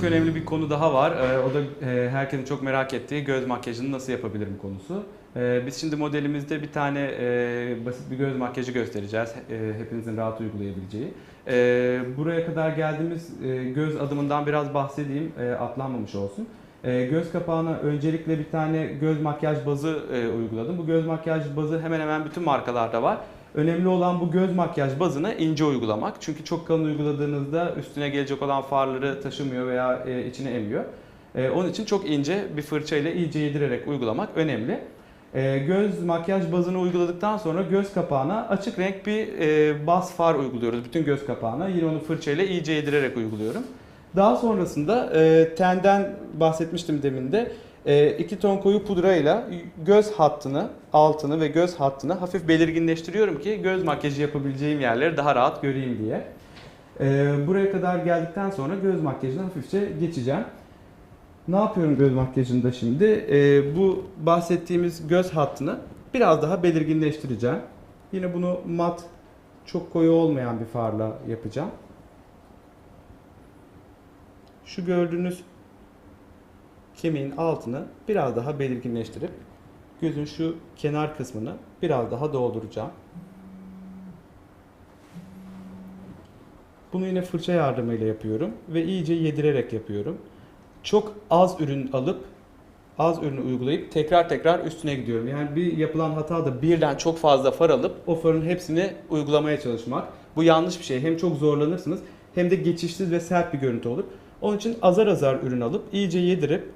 çok önemli bir konu daha var. Ee, o da e, herkesin çok merak ettiği göz makyajını nasıl yapabilirim konusu. Ee, biz şimdi modelimizde bir tane e, basit bir göz makyajı göstereceğiz. E, hepinizin rahat uygulayabileceği. E, buraya kadar geldiğimiz e, göz adımından biraz bahsedeyim. E, atlanmamış olsun. E, göz kapağına öncelikle bir tane göz makyaj bazı e, uyguladım. Bu göz makyaj bazı hemen hemen bütün markalarda var. Önemli olan bu göz makyaj bazını ince uygulamak. Çünkü çok kalın uyguladığınızda üstüne gelecek olan farları taşımıyor veya e, içine emiyor. E, onun için çok ince bir fırçayla iyice yedirerek uygulamak önemli. E, göz makyaj bazını uyguladıktan sonra göz kapağına açık renk bir baz far uyguluyoruz bütün göz kapağına. Yine onu fırçayla iyice yedirerek uyguluyorum. Daha sonrasında tenden bahsetmiştim demin de. E, iki ton koyu pudrayla göz hattını, altını ve göz hattını hafif belirginleştiriyorum ki göz makyajı yapabileceğim yerleri daha rahat göreyim diye. E, buraya kadar geldikten sonra göz makyajına hafifçe geçeceğim. Ne yapıyorum göz makyajında şimdi? E, bu bahsettiğimiz göz hattını biraz daha belirginleştireceğim. Yine bunu mat, çok koyu olmayan bir farla yapacağım. Şu gördüğünüz kemiğin altını biraz daha belirginleştirip gözün şu kenar kısmını biraz daha dolduracağım. Bunu yine fırça yardımıyla yapıyorum ve iyice yedirerek yapıyorum. Çok az ürün alıp az ürünü uygulayıp tekrar tekrar üstüne gidiyorum. Yani bir yapılan hata da birden çok fazla far alıp o farın hepsini uygulamaya çalışmak. Bu yanlış bir şey. Hem çok zorlanırsınız hem de geçişsiz ve sert bir görüntü olur. Onun için azar azar ürün alıp iyice yedirip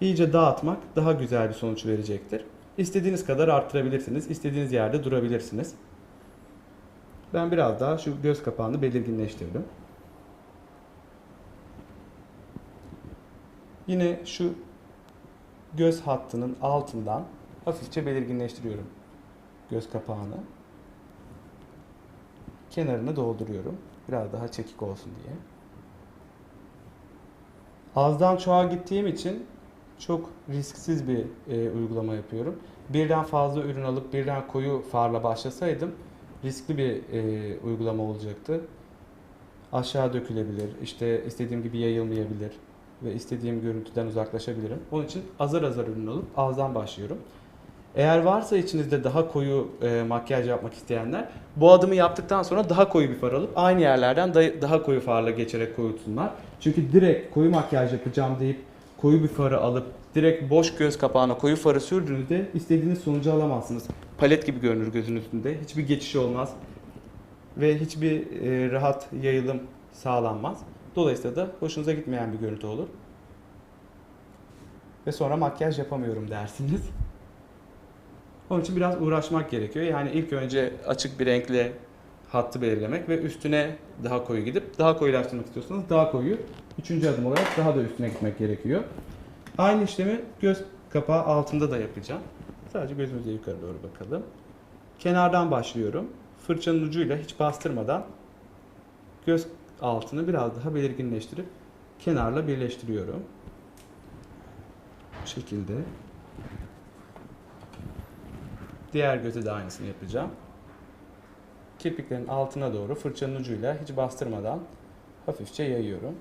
iyice dağıtmak daha güzel bir sonuç verecektir. İstediğiniz kadar arttırabilirsiniz. istediğiniz yerde durabilirsiniz. Ben biraz daha şu göz kapağını belirginleştirdim. Yine şu göz hattının altından hafifçe belirginleştiriyorum göz kapağını. Kenarını dolduruyorum. Biraz daha çekik olsun diye. Azdan çoğa gittiğim için çok risksiz bir e, uygulama yapıyorum. Birden fazla ürün alıp birden koyu farla başlasaydım riskli bir e, uygulama olacaktı. Aşağı dökülebilir, işte istediğim gibi yayılmayabilir ve istediğim görüntüden uzaklaşabilirim. Onun için azar azar ürün alıp azdan başlıyorum. Eğer varsa içinizde daha koyu e, makyaj yapmak isteyenler bu adımı yaptıktan sonra daha koyu bir far alıp aynı yerlerden da- daha koyu farla geçerek koyutsunlar. Çünkü direkt koyu makyaj yapacağım deyip koyu bir farı alıp direkt boş göz kapağına koyu farı sürdüğünüzde istediğiniz sonucu alamazsınız. Palet gibi görünür gözün üstünde. Hiçbir geçiş olmaz ve hiçbir e, rahat yayılım sağlanmaz. Dolayısıyla da hoşunuza gitmeyen bir görüntü olur. Ve sonra makyaj yapamıyorum dersiniz. Onun için biraz uğraşmak gerekiyor. Yani ilk önce açık bir renkle hattı belirlemek ve üstüne daha koyu gidip daha koyulaştırmak istiyorsanız daha koyu. Üçüncü adım olarak daha da üstüne gitmek gerekiyor. Aynı işlemi göz kapağı altında da yapacağım. Sadece gözümüze yukarı doğru bakalım. Kenardan başlıyorum. Fırçanın ucuyla hiç bastırmadan göz altını biraz daha belirginleştirip kenarla birleştiriyorum. Bu şekilde. Diğer göze de aynısını yapacağım. Kirpiklerin altına doğru fırçanın ucuyla hiç bastırmadan hafifçe yayıyorum.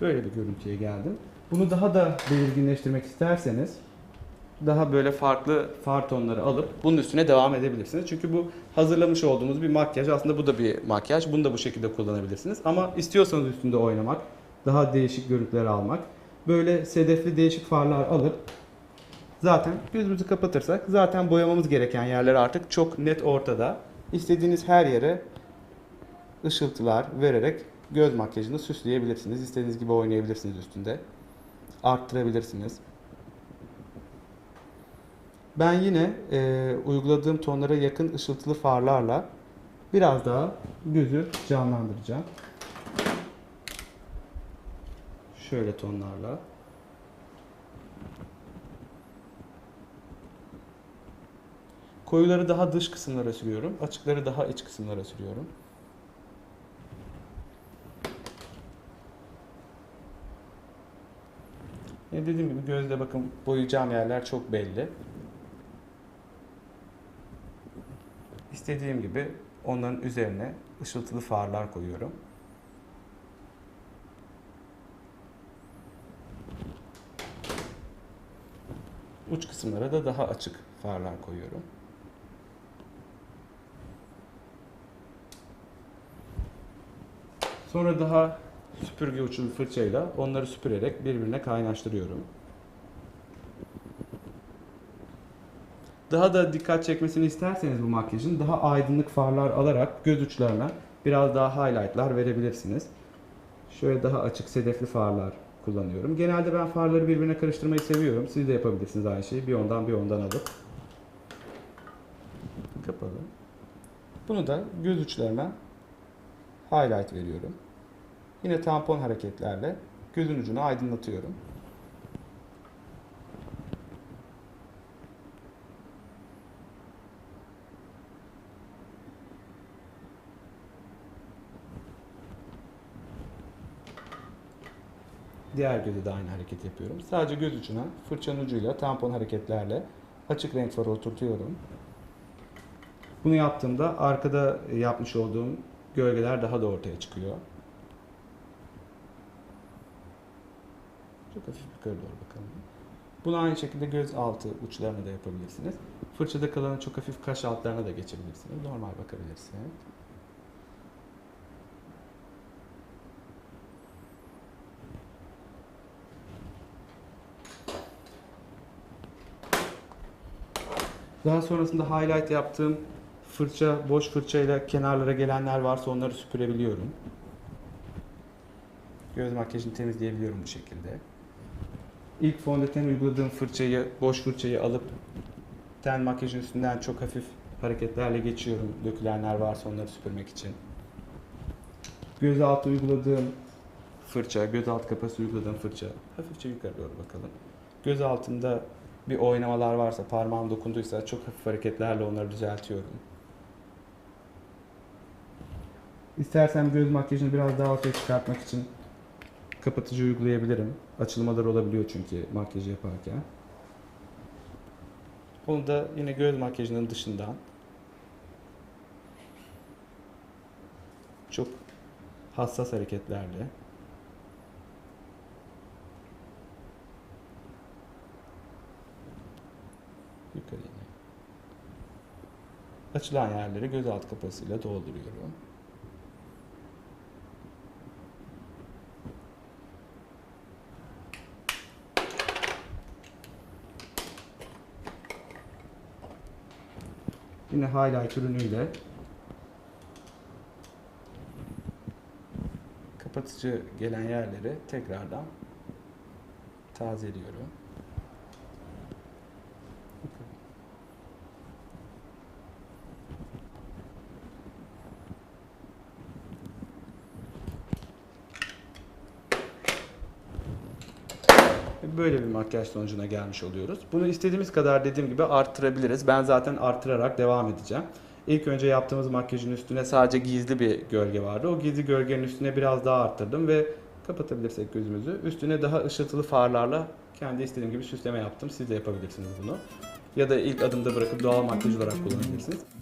Böyle bir görüntüye geldim. Bunu daha da belirginleştirmek isterseniz daha böyle farklı far tonları alıp bunun üstüne devam edebilirsiniz. Çünkü bu hazırlamış olduğumuz bir makyaj. Aslında bu da bir makyaj. Bunu da bu şekilde kullanabilirsiniz. Ama istiyorsanız üstünde oynamak, daha değişik görüntüler almak, böyle sedefli değişik farlar alıp zaten gözümüzü kapatırsak zaten boyamamız gereken yerler artık çok net ortada. İstediğiniz her yere ışıltılar vererek göz makyajını süsleyebilirsiniz. İstediğiniz gibi oynayabilirsiniz üstünde. Arttırabilirsiniz. Ben yine e, uyguladığım tonlara yakın ışıltılı farlarla biraz daha gözü canlandıracağım. Şöyle tonlarla. Koyuları daha dış kısımlara sürüyorum. Açıkları daha iç kısımlara sürüyorum. Ya dediğim gibi gözle bakın boyayacağım yerler çok belli. istediğim gibi onların üzerine ışıltılı farlar koyuyorum. Uç kısımlara da daha açık farlar koyuyorum. Sonra daha süpürge uçlu fırçayla onları süpürerek birbirine kaynaştırıyorum. Daha da dikkat çekmesini isterseniz bu makyajın daha aydınlık farlar alarak göz uçlarına biraz daha highlightlar verebilirsiniz. Şöyle daha açık sedefli farlar kullanıyorum. Genelde ben farları birbirine karıştırmayı seviyorum. Siz de yapabilirsiniz aynı şeyi. Bir ondan bir ondan alıp. Kapalı. Bunu da göz uçlarına highlight veriyorum. Yine tampon hareketlerle gözün ucunu aydınlatıyorum. Diğer göze de aynı hareket yapıyorum. Sadece göz ucuna fırçanın ucuyla tampon hareketlerle açık renk farı oturtuyorum. Bunu yaptığımda arkada yapmış olduğum gölgeler daha da ortaya çıkıyor. Çok hafif yukarı doğru bakalım. Bunu aynı şekilde göz altı uçlarına da yapabilirsiniz. Fırçada kalanı çok hafif kaş altlarına da geçebilirsiniz. Normal bakabilirsiniz. Daha sonrasında highlight yaptığım fırça, boş fırçayla kenarlara gelenler varsa onları süpürebiliyorum. Göz makyajını temizleyebiliyorum bu şekilde. İlk fondöten uyguladığım fırçayı, boş fırçayı alıp ten makyajın üstünden çok hafif hareketlerle geçiyorum. Dökülenler varsa onları süpürmek için. Göz altı uyguladığım fırça, göz alt kapası uyguladığım fırça. Hafifçe yukarı doğru bakalım. Göz altında bir oynamalar varsa, parmağım dokunduysa çok hafif hareketlerle onları düzeltiyorum. İstersem göz makyajını biraz daha ortaya çıkartmak için kapatıcı uygulayabilirim. Açılmalar olabiliyor çünkü makyajı yaparken. Onu da yine göz makyajının dışından çok hassas hareketlerle yukarı. Açılan yerleri göz alt kapasıyla dolduruyorum. Yine highlight ürünüyle kapatıcı gelen yerleri tekrardan tazeliyorum. Böyle bir makyaj sonucuna gelmiş oluyoruz. Bunu istediğimiz kadar dediğim gibi arttırabiliriz. Ben zaten arttırarak devam edeceğim. İlk önce yaptığımız makyajın üstüne sadece gizli bir gölge vardı. O gizli gölgenin üstüne biraz daha arttırdım ve kapatabilirsek gözümüzü. Üstüne daha ışıltılı farlarla kendi istediğim gibi süsleme yaptım. Siz de yapabilirsiniz bunu. Ya da ilk adımda bırakıp doğal makyaj olarak kullanabilirsiniz.